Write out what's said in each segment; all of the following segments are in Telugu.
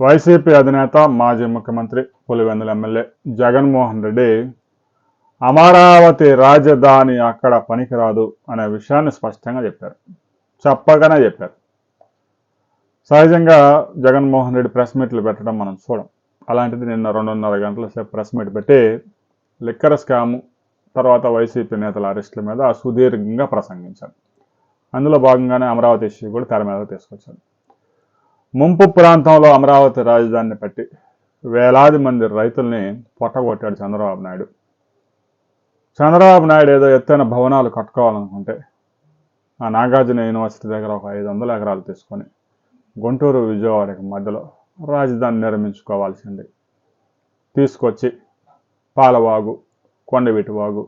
వైసీపీ అధినేత మాజీ ముఖ్యమంత్రి పులివెందుల ఎమ్మెల్యే జగన్మోహన్ రెడ్డి అమరావతి రాజధాని అక్కడ పనికిరాదు అనే విషయాన్ని స్పష్టంగా చెప్పారు. చెప్పగానే చెప్పారు. సహజంగా జగన్మోహన్ రెడ్డి ప్రెస్ మీట్లు పెట్టడం మనం చూడం. అలాంటిది నిన్న రెండున్నర గంటల సేపు ప్రెస్ మీట్ పెట్టి లిక్కర్ స్కాము తర్వాత వైసీపీ నేతల అరెస్టుల మీద సుదీర్ఘంగా ప్రసంగించారు. అందులో భాగంగానే అమరావతి ఇష్యూ కూడా తెర మీద తీసుకొచ్చారు. ముంపు ప్రాంతంలో అమరావతి రాజధానిని పెట్టి వేలాది మంది రైతుల్ని పొట్టగొట్టాడు చంద్రబాబు నాయుడు. చంద్రబాబు నాయుడు ఏదో ఎత్తైన భవనాలు కట్టుకోవాలనుకుంటే ఆ నాగార్జున యూనివర్సిటీ దగ్గర ఒక ఐదు వందల ఎకరాలు తీసుకొని గుంటూరు విజయవాడకి మధ్యలో రాజధాని నిర్మించుకోవాల్సింది. తీసుకొచ్చి పాలవాగు కొండవీటివాగు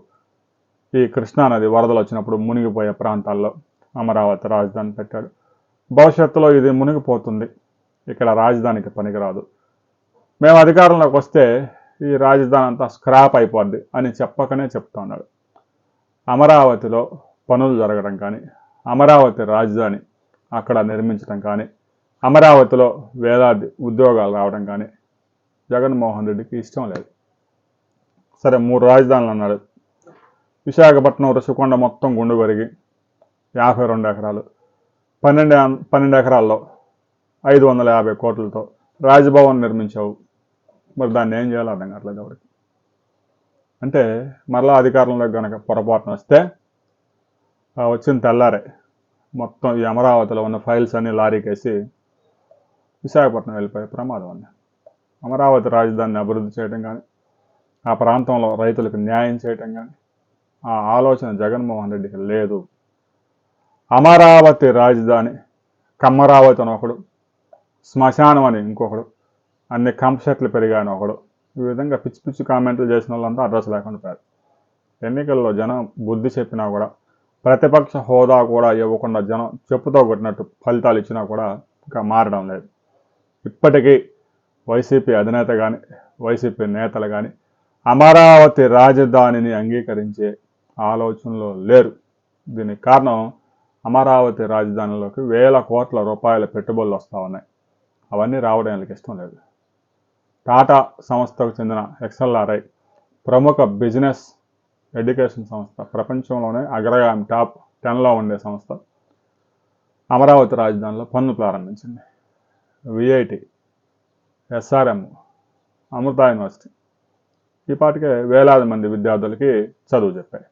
ఈ కృష్ణానది వరదలు వచ్చినప్పుడు మునిగిపోయే ప్రాంతాల్లో అమరావతి రాజధాని పెట్టాడు. భవిష్యత్తులో ఇది మునిగిపోతుంది. ఇక్కడ రాజధానికి పనికిరాదు. మేము అధికారంలోకి వస్తే ఈ రాజధాని అంతా స్క్రాప్ అయిపోద్ది అని చెప్పకనే చెప్తా ఉన్నాడు. అమరావతిలో పనులు జరగడం కానీ అమరావతి రాజధాని అక్కడ నిర్మించడం కానీ అమరావతిలో వేలాది ఉద్యోగాలు రావడం కానీ జగన్మోహన్ రెడ్డికి ఇష్టం లేదు. సరే మూడు రాజధానులు అన్నాడు. విశాఖపట్నం రుషికొండ మొత్తం గుండు పెరిగి యాభై రెండు ఎకరాలు పన్నెండు పన్నెండు ఎకరాల్లో ఐదు వందల యాభై కోట్లతో రాజభవన్ నిర్మించావు. మరి దాన్ని ఏం చేయాలో అర్థం కావట్లేదు ఎవరికి. అంటే మరలా అధికారంలోకి కనుక పొరపాటున వస్తే వచ్చిన తెల్లారే మొత్తం ఈ అమరావతిలో ఉన్న ఫైల్స్ అన్ని లారీకేసి విశాఖపట్నం వెళ్ళిపోయే ప్రమాదం ఉంది అమరావతి రాజధానిని అభివృద్ధి చేయడం కానీ ఆ ప్రాంతంలో రైతులకు న్యాయం చేయటం కానీ ఆ ఆలోచన జగన్మోహన్ రెడ్డికి లేదు. అమరావతి రాజధాని కమ్మరావతి అని ఒకడు శ్మశానం అని ఇంకొకడు అన్ని కంప్సెట్లు పెరిగాయని ఒకడు. ఈ విధంగా పిచ్చి పిచ్చి కామెంట్లు చేసిన వాళ్ళంతా అడ్రస్ లేకుండా పోయారు. ఎన్నికల్లో జనం బుద్ధి చెప్పినా కూడా ప్రతిపక్ష హోదా కూడా ఇవ్వకుండా జనం చెప్పుతో కొట్టినట్టు ఫలితాలు ఇచ్చినా కూడా ఇంకా మారడం లేదు. ఇప్పటికీ వైసీపీ అధినేత కానీ వైసీపీ నేతలు కానీ అమరావతి రాజధానిని అంగీకరించే ఆలోచనలో లేరు. దీనికి కారణం అమరావతి రాజధానిలోకి వేల కోట్ల రూపాయల పెట్టుబడులు వస్తూ ఉన్నాయి. అవన్నీ రావడం వీళ్ళకి ఇష్టం లేదు. టాటా సంస్థకు చెందిన ఎక్స్ఎల్ఆర్ఐ ప్రముఖ బిజినెస్ ఎడ్యుకేషన్ సంస్థ ప్రపంచంలోనే అగ్రగామి టాప్ టెన్లో ఉండే సంస్థ. అమరావతి రాజధానిలో పన్ను ప్రారంభించింది. VIT SRM Amrita university. ఈ పాటికే వేలాది మంది విద్యార్థులకి చదువు చెప్పాయి.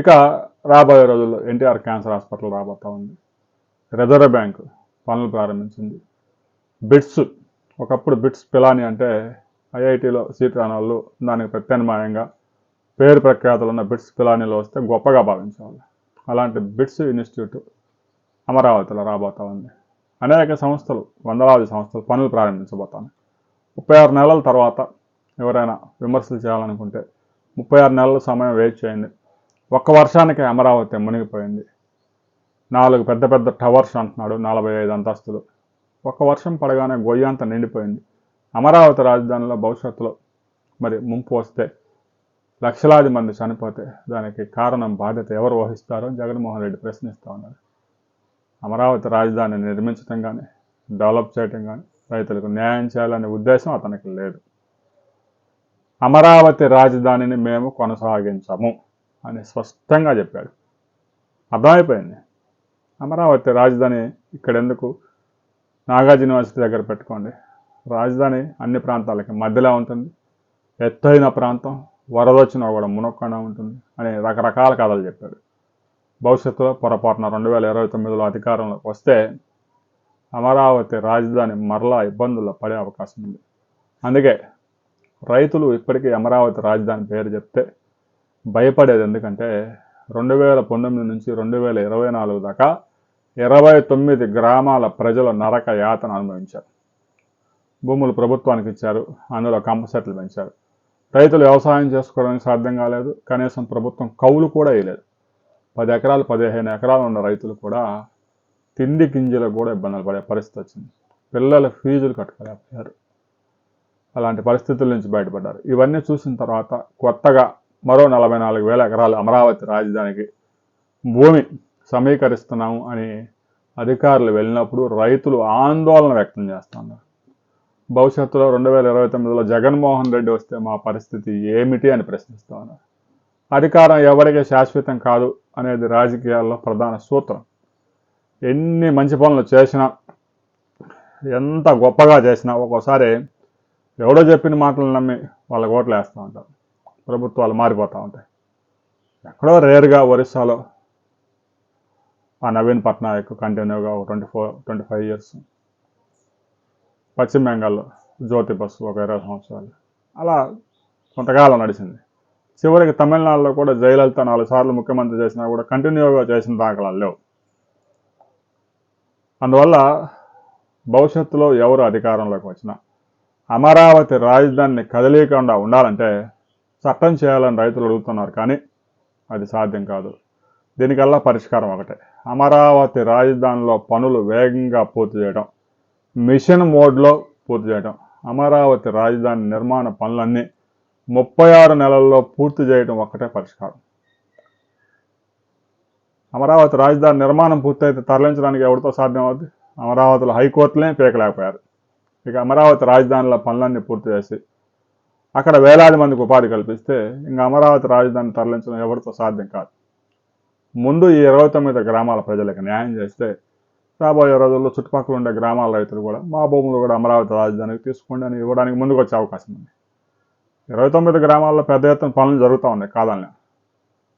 ఇక రాబోయే రోజుల్లో ఎన్టీఆర్ క్యాన్సర్ హాస్పిటల్ రాబోతా ఉంది. రిజర్వ్ బ్యాంక్ పనులు ప్రారంభించింది. బిట్స్ ఒకప్పుడు బిట్స్ పిలాని అంటే ఐఐటిలో సీట్ రాని వాళ్ళు దానికి ప్రత్యామ్నాయంగా పేరు ప్రఖ్యాతులు ఉన్న బిట్స్ పిలానీలో వస్తే గొప్పగా భావించేవాళ్ళు. అలాంటి బిట్స్ ఇన్స్టిట్యూట్ అమరావతిలో రాబోతా ఉంది. అనేక సంస్థలు వందలాది సంస్థలు పనులు ప్రారంభించబోతాను. ముప్పై ఆరు నెలల తర్వాత ఎవరైనా విమర్శలు చేయాలనుకుంటే ముప్పై ఆరు నెలల సమయం వెయిట్ చేయండి. ఒక్క వర్షానికి అమరావతి మునిగిపోయింది. నాలుగు పెద్ద పెద్ద టవర్స్ అంటున్నాడు నలభై ఐదు అంతస్తులు. ఒక వర్షం పడగానే గొయ్యంత నిండిపోయింది. అమరావతి రాజధానిలో భవిష్యత్తులో మరి ముంపు వస్తే లక్షలాది మంది చనిపోతే దానికి కారణం బాధ్యత ఎవరు వహిస్తారో జగన్మోహన్ రెడ్డి ప్రశ్నిస్తూ ఉన్నారు అమరావతి రాజధాని నిర్మించడం కానీ డెవలప్ చేయటం కానీ రైతులకు న్యాయం చేయాలనే ఉద్దేశం అతనికి లేదు. అమరావతి రాజధానిని మేము కొనసాగించము. అని స్పష్టంగా చెప్పాడు. అర్థమైపోయింది. అమరావతి రాజధాని ఇక్కడెందుకు? నాగార్జున యూనివర్సిటీ దగ్గర పెట్టుకోండి. రాజధాని అన్ని ప్రాంతాలకి మధ్యలో ఉంటుంది. ఎత్తైన ప్రాంతం వరదొచ్చినా కూడా మునక్కుండా ఉంటుంది అని రకరకాల కథలు చెప్పాడు. భవిష్యత్తులో పొరపాటున రెండు వేల ఇరవై తొమ్మిదిలో అధికారంలోకి వస్తే అమరావతి రాజధాని మరలా ఇబ్బందుల్లో పడే అవకాశం ఉంది. అందుకే రైతులు ఇప్పటికీ అమరావతి రాజధాని పేరు చెప్తే భయపడేది ఎందుకంటే రెండు వేల పంతొమ్మిది నుంచి రెండు వేల ఇరవై నాలుగు దాకా ఇరవై తొమ్మిది గ్రామాల ప్రజలు నరక యాతన అనుభవించారు. భూములు ప్రభుత్వానికి ఇచ్చారు అందులో కంపసెట్లు పెంచారు. రైతులు వ్యవసాయం చేసుకోవడానికి సాధ్యం కాలేదు కనీసం ప్రభుత్వం కౌలు కూడా వేయలేదు. పది ఎకరాలు పదిహేను ఎకరాలు ఉన్న రైతులు కూడా తిండి గింజలకు కూడా ఇబ్బందులు పడే పరిస్థితి వచ్చింది. పిల్లల ఫీజులు కట్టుకోలేకపోయారు. అలాంటి పరిస్థితుల నుంచి బయటపడ్డారు. ఇవన్నీ చూసిన తర్వాత కొత్తగా మరో నలభై నాలుగు వేల ఎకరాలు అమరావతి రాజధానికి భూమి సమీకరిస్తున్నాము అని అధికారులు వెళ్ళినప్పుడు రైతులు ఆందోళన వ్యక్తం చేస్తున్నారు. భవిష్యత్తులో రెండు వేల ఇరవై తొమ్మిదిలో జగన్మోహన్ రెడ్డి వస్తే మా పరిస్థితి ఏమిటి అని ప్రశ్నిస్తూ ఉన్నారు. అధికారం ఎవరికి శాశ్వతం కాదు అనేది రాజకీయాల్లో ప్రధాన సూత్రం. ఎన్ని మంచి పనులు చేసినా ఎంత గొప్పగా చేసినా ఒక్కోసారి ఎవడో చెప్పిన మాటలు నమ్మి వాళ్ళ ఓట్లు వేస్తూ ఉంటారు. ప్రభుత్వాలు మారిపోతూ ఉంటాయి. ఎక్కడో రేర్గా ఒరిస్సాలో ఆ నవీన్ పట్నాయక్ కంటిన్యూగా ఒక twenty four twenty five years. పశ్చిమ బెంగాల్లో జ్యోతి బస్సు ఒక ఇరవై సంవత్సరాలు. అలా కొంతకాలం నడిచింది. చివరికి తమిళనాడులో కూడా జయలలిత నాలుగు సార్లు ముఖ్యమంత్రి చేసినా కూడా కంటిన్యూగా చేసిన దాఖలాలు లేవు. అందువల్ల భవిష్యత్తులో ఎవరు అధికారంలోకి వచ్చినా అమరావతి రాజధానిని కదలీకుండా ఉండాలంటే చట్టం చేయాలని రైతులు అడుగుతున్నారు కానీ అది సాధ్యం కాదు. దీనికల్లా పరిష్కారం ఒకటే. అమరావతి రాజధానిలో పనులు వేగంగా పూర్తి చేయడం మిషన్ మోడ్లో పూర్తి చేయడం అమరావతి రాజధాని నిర్మాణ పనులన్నీ ముప్పై ఆరు నెలల్లో పూర్తి చేయడం ఒక్కటే పరిష్కారం. అమరావతి రాజధాని నిర్మాణం పూర్తయితే తరలించడానికి ఎవరితో సాధ్యమవుద్ది? అమరావతిలో హైకోర్టులే పీకలేకపోయారు. ఇక అమరావతి రాజధానిలో పనులన్నీ పూర్తి చేసి అక్కడ వేలాది మందికి ఉపాధి కల్పిస్తే ఇంకా అమరావతి రాజధాని తరలించడం ఎవరితో సాధ్యం కాదు. ముందు ఈ ఇరవై తొమ్మిది గ్రామాల ప్రజలకు న్యాయం చేస్తే రాబోయే రోజుల్లో చుట్టుపక్కల ఉండే గ్రామాల రైతులు కూడా మా భూములు కూడా అమరావతి రాజధానికి తీసుకోండి అని ఇవ్వడానికి ముందుకు వచ్చే అవకాశం ఉంది. ఇరవై తొమ్మిది గ్రామాల్లో పెద్ద ఎత్తున పనులు జరుగుతూ ఉన్నాయి కాదని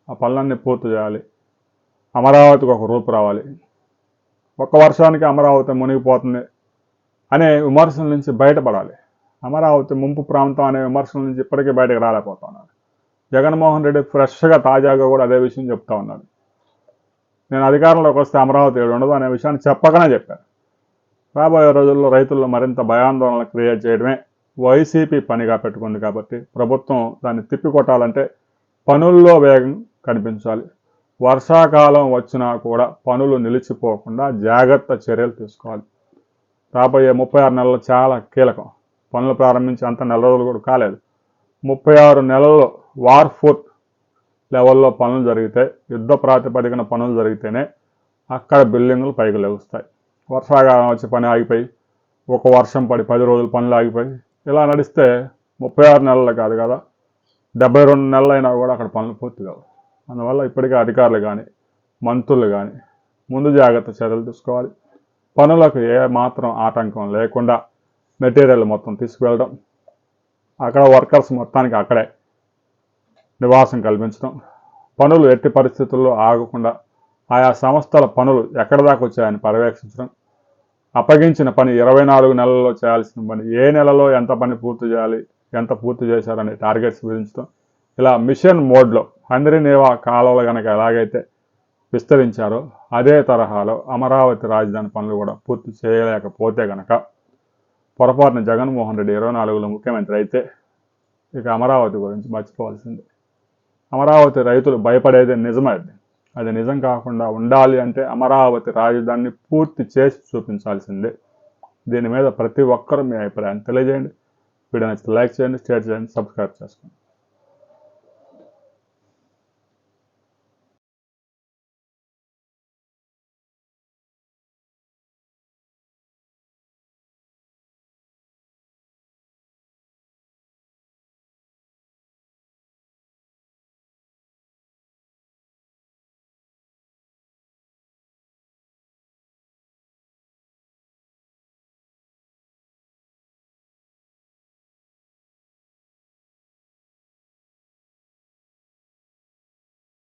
ఆ పనులన్నీ పూర్తి చేయాలి. అమరావతికి ఒక రూపు రావాలి. ఒక్క వర్షానికి అమరావతి మునిగిపోతుంది అనే విమర్శల నుంచి బయటపడాలి. అమరావతి ముంపు ప్రాంతం అనే విమర్శల నుంచి ఇప్పటికీ బయటకు రాలేకపోతున్నారు జగన్మోహన్ రెడ్డి ఫ్రెష్గా తాజాగా కూడా అదే విషయం చెప్తా ఉన్నాడు. నేను అధికారంలోకి వస్తే అమరావతి ఏడు ఉండదు అనే విషయాన్ని చెప్పకనే చెప్పాను. రాబోయే రోజుల్లో రైతుల్లో మరింత భయాందోళనలు క్రియేట్ చేయడమే వైసీపీ పనిగా పెట్టుకుంది కాబట్టి ప్రభుత్వం దాన్ని తిప్పికొట్టాలంటే పనుల్లో వేగం కనిపించాలి. వర్షాకాలం వచ్చినా కూడా పనులు నిలిచిపోకుండా జాగ్రత్త చర్యలు తీసుకోవాలి. రాబోయే ముప్పై ఆరు నెలలు చాలా కీలకం. పనులు ప్రారంభించి అంత నెల రోజులు కూడా కాలేదు. ముప్పై ఆరు నెలల్లో వార్ ఫోర్త్ లెవెల్లో పనులు జరిగితే యుద్ధ ప్రాతిపదికన పనులు జరిగితేనే అక్కడ బిల్డింగులు పైకి లెగుస్తాయి. వర్షాకాలం వచ్చి పని ఆగిపోయి ఒక వర్షం పడి పది రోజులు పనులు ఆగిపోయి ఇలా నడిస్తే ముప్పై ఆరు నెలలు కాదు కదా డెబ్బై రెండు నెలలు అయినా కూడా అక్కడ పనులు పూర్తి కావు. అందువల్ల ఇప్పటికే అధికారులు కానీ మంత్రులు కానీ ముందు జాగ్రత్త చర్యలు తీసుకోవాలి. పనులకు ఏ మాత్రం ఆటంకం లేకుండా మెటీరియల్ మొత్తం తీసుకువెళ్ళడం. అక్కడ వర్కర్స్ మొత్తానికి అక్కడే నివాసం కల్పించడం. పనులు ఎట్టి పరిస్థితుల్లో ఆగకుండా ఆయా సంస్థల పనులు ఎక్కడ దాకా వచ్చాయని పర్యవేక్షించడం. అప్పగించిన పని ఇరవై నాలుగు నెలల్లో చేయాల్సిన పని ఏ నెలలో ఎంత పని పూర్తి చేయాలి ఎంత పూర్తి చేశారనే టార్గెట్స్ విధించడం. ఇలా మిషన్ మోడ్లో అందరి నేవా కాలువలు కనుక ఎలాగైతే విస్తరించారో అదే తరహాలో అమరావతి రాజధాని పనులు కూడా పూర్తి చేయలేకపోతే కనుక పొరపాటున జగన్మోహన్ రెడ్డి ఇరవై నాలుగులో ముఖ్యమంత్రి అయితే ఇక అమరావతి గురించి మర్చిపోవాల్సిందే. అమరావతి రైతులు భయపడేది నిజమైంది అది నిజం కాకుండా ఉండాలి అంటే అమరావతి రాజధానిని పూర్తి చేసి చూపించాల్సిందే. దీని మీద ప్రతి ఒక్కరూ మీ అభిప్రాయాన్ని తెలియజేయండి. వీడియో నచ్చితే లైక్ చేయండి షేర్ చేయండి సబ్స్క్రైబ్ చేసుకోండి.